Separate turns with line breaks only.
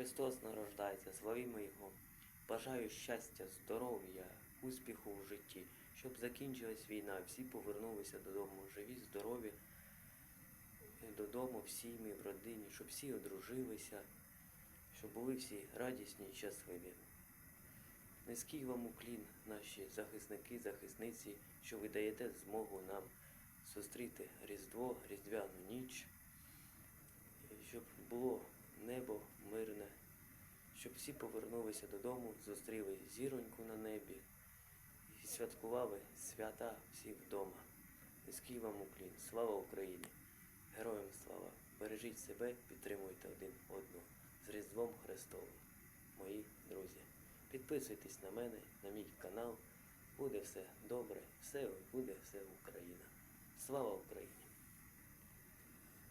Христос нарождається, славімо Його. Бажаю щастя, здоров'я, успіху в житті, щоб закінчилась війна, всі повернулися додому, живі, здорові, додому, в сім'ї, в родині, щоб всі одружилися, щоб були всі радісні і щасливі. Низький вам уклін, наші захисники, захисниці, що ви даєте змогу нам зустріти Різдво, Різдвяну ніч, щоб було небо мирне, щоб всі повернулися додому, зустріли зіроньку на небі і святкували свята всі вдома. Низький вам уклін, слава Україні! Героям слава! Бережіть себе, підтримуйте один одного з Різдвом Христовим, мої друзі. Підписуйтесь на мене, на мій канал. Буде все добре, все буде все Україна. Слава Україні!